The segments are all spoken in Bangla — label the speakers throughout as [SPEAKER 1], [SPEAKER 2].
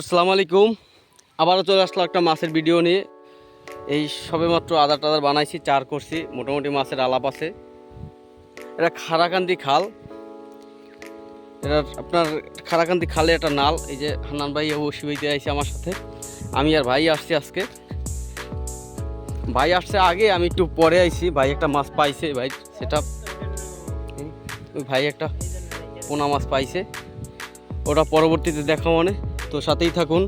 [SPEAKER 1] আসসালামু আলাইকুম। আবারও চলে আসলো একটা মাছের ভিডিও নিয়ে। এই সবে মাত্র আদার টাদার বানাইছি, চার করছি, মোটামুটি মাছের আলাপ আছে। এটা খারাকান্দি খাল। এটা আপনার খারাকান্দি খালে একটা নাল। এই যে হান্নান ভাই অবশ্যই বইতে আইছে আমার সাথে। আমি আর ভাই আসছি আজকে। ভাই আসছে আগে, আমি একটু পরে আইছি। ভাই একটা মাছ পাইছে, ভাই, সেটা ভাই একটা পোনা মাছ পাইছে। ওটা পরবর্তীতে দেখা মানে তো সাথেই থাকুন।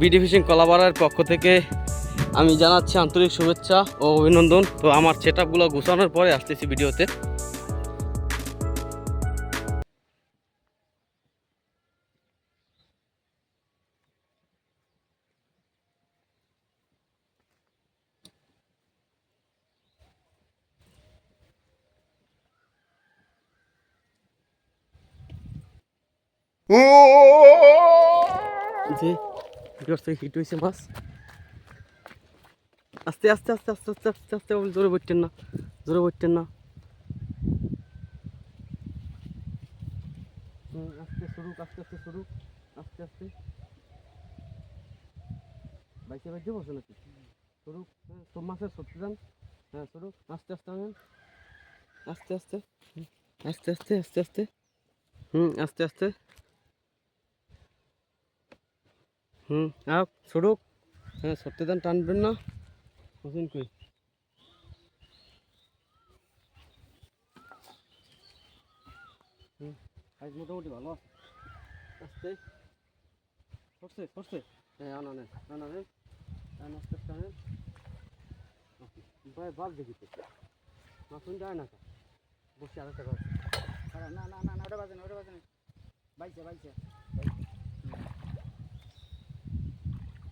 [SPEAKER 1] বিডি ফিশিং কলাপাড়ার পক্ষ থেকে আমি জানাচ্ছি আন্তরিক শুভেচ্ছা ও অভিনন্দন। তো আমার সেট আপগুলো গুছানোর পরে আসতেছি ভিডিওতে। যে থেকে হিট হয়েছে মাছ আস্তে আস্তে আস্তে আস্তে আস্তে আস্তে আস্তে জোরে বইতেন না জোরে বইতেন না আস্তে শুরু আস্তে আস্তে শুরু আস্তে আস্তে বাইকে বাইকে বসে নাকি হ্যাঁ সব মাছের সত্যি যান হ্যাঁ শুরু আস্তে আস্তে আনেন আস্তে আস্তে আস্তে আস্তে আস্তে আস্তে হুম আস্তে আস্তে হুম আও সরুক হ্যাঁ সত্যি দান, টানবেন না। বুঝলেন কই? হুম আজ মোটামুটি ভালো। আস্তে। সরছে সরছে হ্যাঁ আনা নেন আনা নেন আনা, আস্তে আনেন। ভাই দেখি তো। মাছুন যায় না বসে আর একটা কথা
[SPEAKER 2] না না না না, ওটা বাজে না, ওটা বাজে না। বাইছে বাইছে
[SPEAKER 1] একটু বড় বলছে
[SPEAKER 2] ওটা বাইছে ওটা বাইছে
[SPEAKER 1] এটা দেন দাও দাও দাও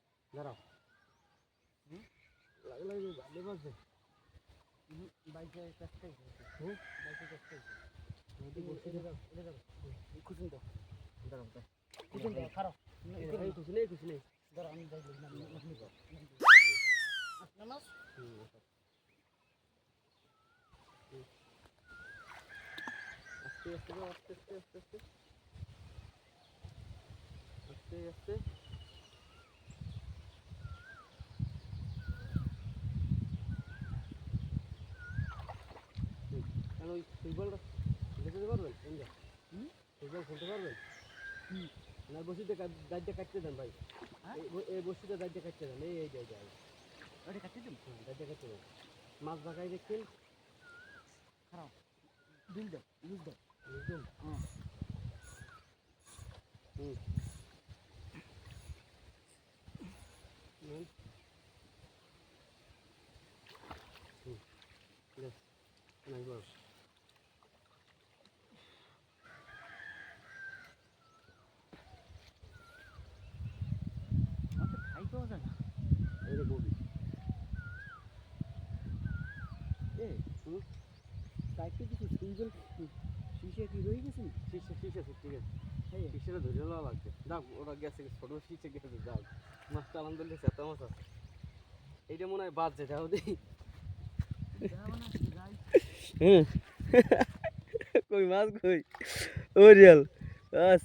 [SPEAKER 1] দাঁড়াও। লাগলে ভালো বাজে
[SPEAKER 2] চেষ্টাই করছে
[SPEAKER 1] হুম? নদী বসে
[SPEAKER 2] এটা দাও দাও
[SPEAKER 1] দাও দাঁড়াও দাঁড়াও।
[SPEAKER 2] কুচুন দাও খারাপ।
[SPEAKER 1] খুশি নেই খুশি নেই।
[SPEAKER 2] ধরো আমি যাই না নাকি কর আসলে মাছ
[SPEAKER 1] হুম। হুম। আস্তে আস্তে আস্তে আস্তে আস্তে। আস্তে আস্তে। কেন ওই ফুটবলটা যেতে পারবেন? এমনি
[SPEAKER 2] হুম?
[SPEAKER 1] ফুটবল খুলতে পারবেন। না বসিতে দায়িত্ব কাটতে দেন ভাই।
[SPEAKER 2] হ্যাঁ?
[SPEAKER 1] এই বসিতে দায়িত্ব কাটতে দেন। এই এই এই
[SPEAKER 2] ওটা কাটতে দিন?
[SPEAKER 1] হ্যাঁ দায়িত্ব কাটতে দেন। মাছ বাগাই দেখছেন
[SPEAKER 2] খারাপ। দিল দাও ইউজ দাও
[SPEAKER 1] বুঝলেন
[SPEAKER 2] হ্যাঁ
[SPEAKER 1] হুম। হুম। হুম। বেশ নাই বড়
[SPEAKER 2] আমাকে খাই পাওয়া যায় না
[SPEAKER 1] এই রে ববি এ হুম
[SPEAKER 2] কিছু সুইজল শিশে কি রয়ে গেছে না
[SPEAKER 1] শীর্ষে আছে ঠিক আছে।
[SPEAKER 2] এই
[SPEAKER 1] শীর্ষে ধরে নেওয়া লাগছে। যাক ওরা গেছে ছোট শীর্ষে গেছে যাক। মাছটা আলহামদুলিল্লাহ চেতা মাছ আছে এইটা মনে হয় বাদ যেটা ওদের কই মাছ কই? ও রিয়াল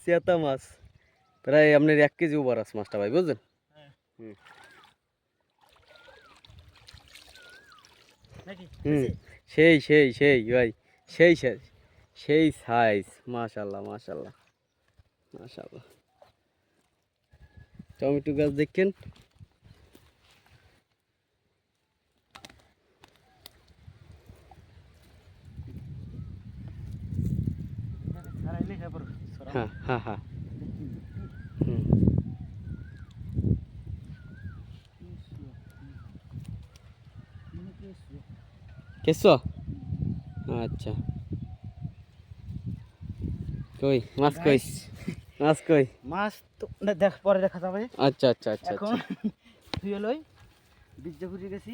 [SPEAKER 1] চেতা মাছ। প্রায় আপনার এক কেজি ওভার আছে মাছটা ভাই বুঝলেন?
[SPEAKER 2] নাকি?
[SPEAKER 1] হুম। সেই সেই সেই ভাই সেই সেই সেই সাইজ মাশাল্লাহ মাশাল্লাহ মাশাল্লাহ টমেটো গাছ দেখেন।
[SPEAKER 2] সরা
[SPEAKER 1] হ্যাঁ হ্যাঁ হ্যাঁ হুম কেসো? আচ্ছা। কই মাছ কই মাছ কই?
[SPEAKER 2] মাছ তো দেখ পরে দেখা যাবে।
[SPEAKER 1] আচ্ছা আচ্ছা আচ্ছা
[SPEAKER 2] এখন
[SPEAKER 1] আচ্ছা।
[SPEAKER 2] তুই লই বীর্যপুরি গেছি।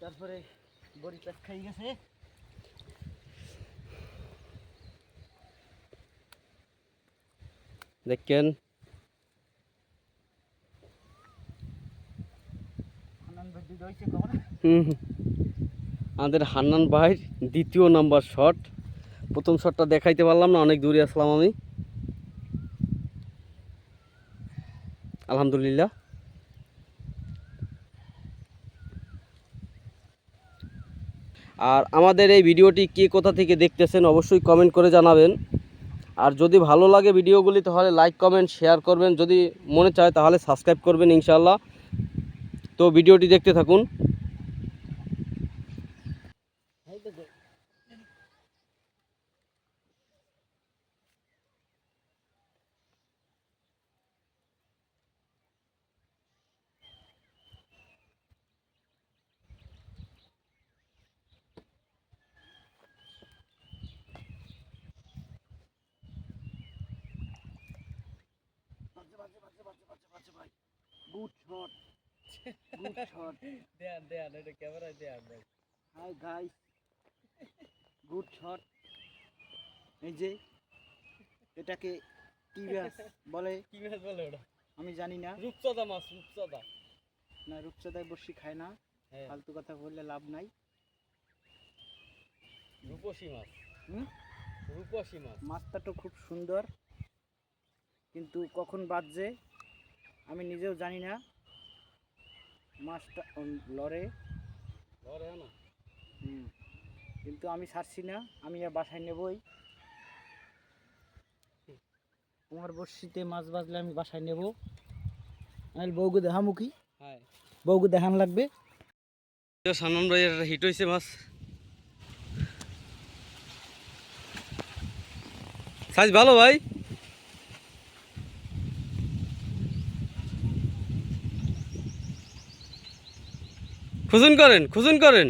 [SPEAKER 2] তারপরে বড়ি পেট খাই গেছে।
[SPEAKER 1] দেখেন।
[SPEAKER 2] কখন
[SPEAKER 1] হুম হুম। আমাদের হান্নান ভাইয়ের দ্বিতীয় নাম্বার শট। প্রথম শটটা দেখাইতে পারলাম না, অনেক দূরে আসলাম আমি। আলহামদুলিল্লাহ। আর আমাদের এই ভিডিওটি কে কোথা থেকে দেখতেছেন অবশ্যই কমেন্ট করে জানাবেন। আর যদি ভালো লাগে ভিডিওগুলি, তাহলে লাইক, কমেন্ট, শেয়ার করবেন। যদি মনে চায়, তাহলে সাবস্ক্রাইব করবেন ইনশাল্লাহ তো ভিডিওটি দেখতে থাকুন
[SPEAKER 2] এই তো দে- গুড শট গুড শট
[SPEAKER 1] দেন দেন এটা ক্যামেরায় দেন
[SPEAKER 2] হাই গাইস গুড শট এই যে এটাকে কি মাছ বলে।
[SPEAKER 1] কি মাছ বলে ওটা।
[SPEAKER 2] আমি জানি না।
[SPEAKER 1] রূপচাঁদা মাছ রূপচাঁদা।
[SPEAKER 2] না রূপচাঁদায় বসি খায় না।
[SPEAKER 1] হ্যাঁ।
[SPEAKER 2] ফালতু কথা বললে লাভ নাই।
[SPEAKER 1] রূপসী মাছ।
[SPEAKER 2] হুম?
[SPEAKER 1] রূপসী মাছ।
[SPEAKER 2] মাছটা তো খুব সুন্দর। কিন্তু কখন বাজছে আমি নিজেও জানি না। মাছটা উম, লড়ে।
[SPEAKER 1] না?
[SPEAKER 2] হুম। কিন্তু আমি ছাড়ছি না আমি আর বাসায় নেবই। তোমার বর্ষিতে মাছ বাজলে আমি বাসায় নেব। নাহলে বউকে দেখামু কি?
[SPEAKER 1] হ্যাঁ।
[SPEAKER 2] বউকে দেখান লাগবে।
[SPEAKER 1] সানন ভাইয়ের হিট হয়েছে মাছ। সাইজ ভালো ভাই? খুজুন করেন খুজুন করেন।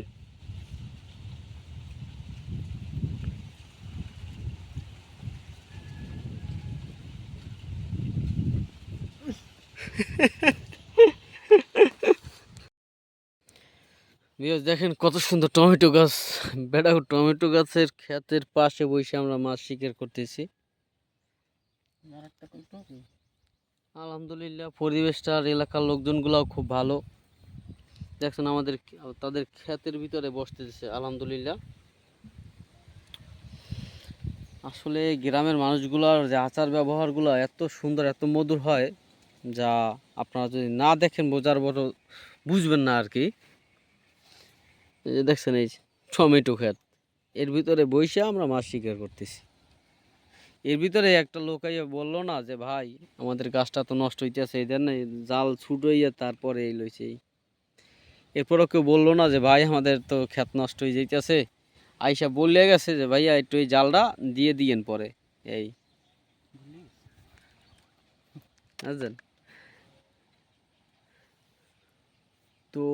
[SPEAKER 1] বিয়াস দেখেন কত সুন্দর টমেটো গাছ। বেড়া টমেটো গাছের ক্ষেতের পাশে বসে আমরা মাছ শিকার করতেছি? আলহামদুলিল্লাহ পরিবেশটা আর এলাকার লোকজনগুলাও খুব ভালো। দেখছেন আমাদের তাদের ক্ষেতের ভিতরে বসতেছে, আলহামদুলিল্লাহ। আসলে গ্রামের মানুষগুলোর যে আচার ব্যবহারগুলো এত সুন্দর, এত মধুর হয়, যা আপনারা যদি না দেখেন, বোঝার বড় বুঝবেন না আর কি দেখছেন, এই টমেটো ক্ষেত। এর ভিতরে বইসে আমরা মাছ শিকার করতেছি। এর ভিতরে একটা লোক আইয়া বলল না যে, ভাই, আমাদের গাছটা তো নষ্ট হইতেছে, এই দেন না জাল ছুট হইয়া তারপরে এই লইছে এরপরও কেউ বলল না যে, ভাই, আমাদের তো ক্ষেত নষ্ট হয়ে যাইতেছে। আইসা বললে গেছে যে, ভাইয়া, একটু এই জালটা দিয়ে দিয়েন পরে। এই। বুঝলেন? তো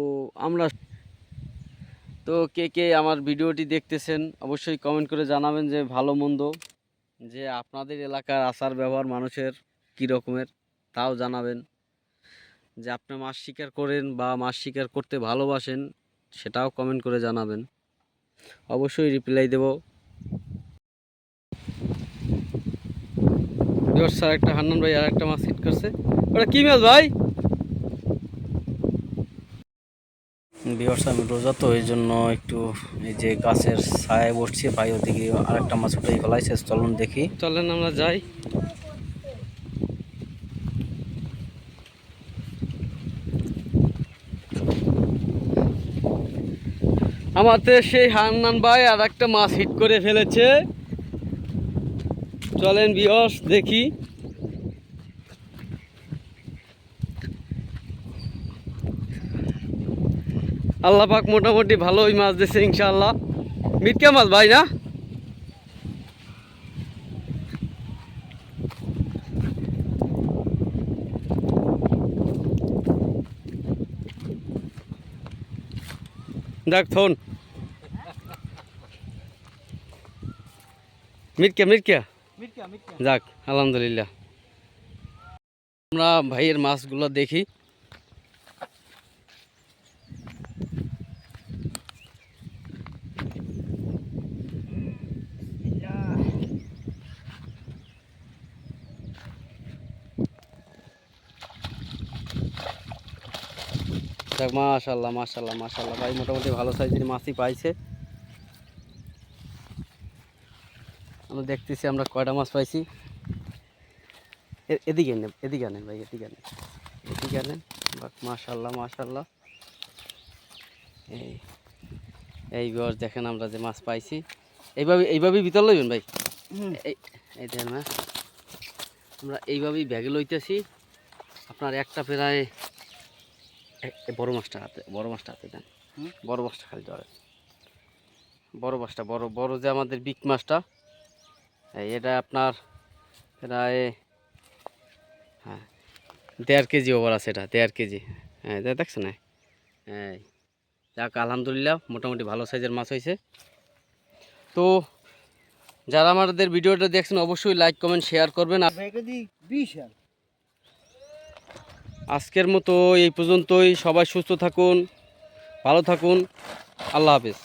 [SPEAKER 1] আমরা তো কে কে আমার ভিডিওটি দেখতেছেন, অবশ্যই কমেন্ট করে জানাবেন যে, ভালো, মন্দ, যে আপনাদের এলাকার আচার ব্যবহার মানুষের কী রকমের, তাও জানাবেন। যে আপনি মাছ শিকার করেন বা মাছ শিকার করতে ভালোবাসেন সেটাও কমেন্ট করে জানাবেন। অবশ্যই রিপ্লাই দেব। স্যার একটা হান্নান ভাই আর একটা মাছ হিট করছে। ওটা কী মাছ ভাই? বিহার আমি রোজা তো এই জন্য একটু এই যে গাছের ছায়ায় বসছি ভাই ওদিকে আরেকটা মাছ উঠেই ফেলাইছে চলুন দেখি। চলেন আমরা যাই। আমাদের সেই হান্নান ভাই আর একটা মাছ হিট করে ফেলেছে। চলেন বিহস দেখি। আল্লাহ পাক মোটামুটি ভালোই মাছ দিছে ইনশাল্লাহ মিটকা মাছ ভাই না? দেখ থন মিটকা মিটকা
[SPEAKER 2] মিটকা মিটকা
[SPEAKER 1] যাক আলহামদুলিল্লাহ আমরা ভাইয়ের মাছগুলো দেখি যাক মাশাল্লাহ মাশাল্লাহ মাশাল্লাহ ভাই মোটামুটি ভালো সাইজের মাছই পাইছে। আমরা দেখতেছি আমরা কয়টা মাছ পাইছি। এদিকে নেন এদিকে আনেন ভাই এদিকে আনেন। এদিকে আনেন বাক মাশাল্লাহ মাশাল্লাহ এই এই বস দেখেন আমরা যে মাছ পাইছি। এইভাবে এইভাবেই ভিতর লইবেন ভাই? এই দেখেন মাছ আমরা এইভাবেই ব্যাগে লইতেছি। আপনার একটা প্রায় বড় মাছটা হাতে বড় মাছটা হাতে দেন। বড় মাছটা খালি ধরে বড় মাছটা বড় বড় যে আমাদের বিগ মাছটা এটা আপনার প্রায় হ্যাঁ দেড় কেজি ওভার আছে এটা দেড় কেজি। হ্যাঁ এটা দেখছ না? হ্যাঁ যাক আলহামদুলিল্লাহ মোটামুটি ভালো সাইজের মাছ হয়েছে। তো যারা আমাদের ভিডিওটা দেখছেন অবশ্যই লাইক কমেন্ট শেয়ার করবেন। আর
[SPEAKER 2] বিশাল
[SPEAKER 1] আজকের মতো এই পর্যন্তই। সবাই সুস্থ থাকুন ভালো থাকুন। আল্লাহ হাফেজ।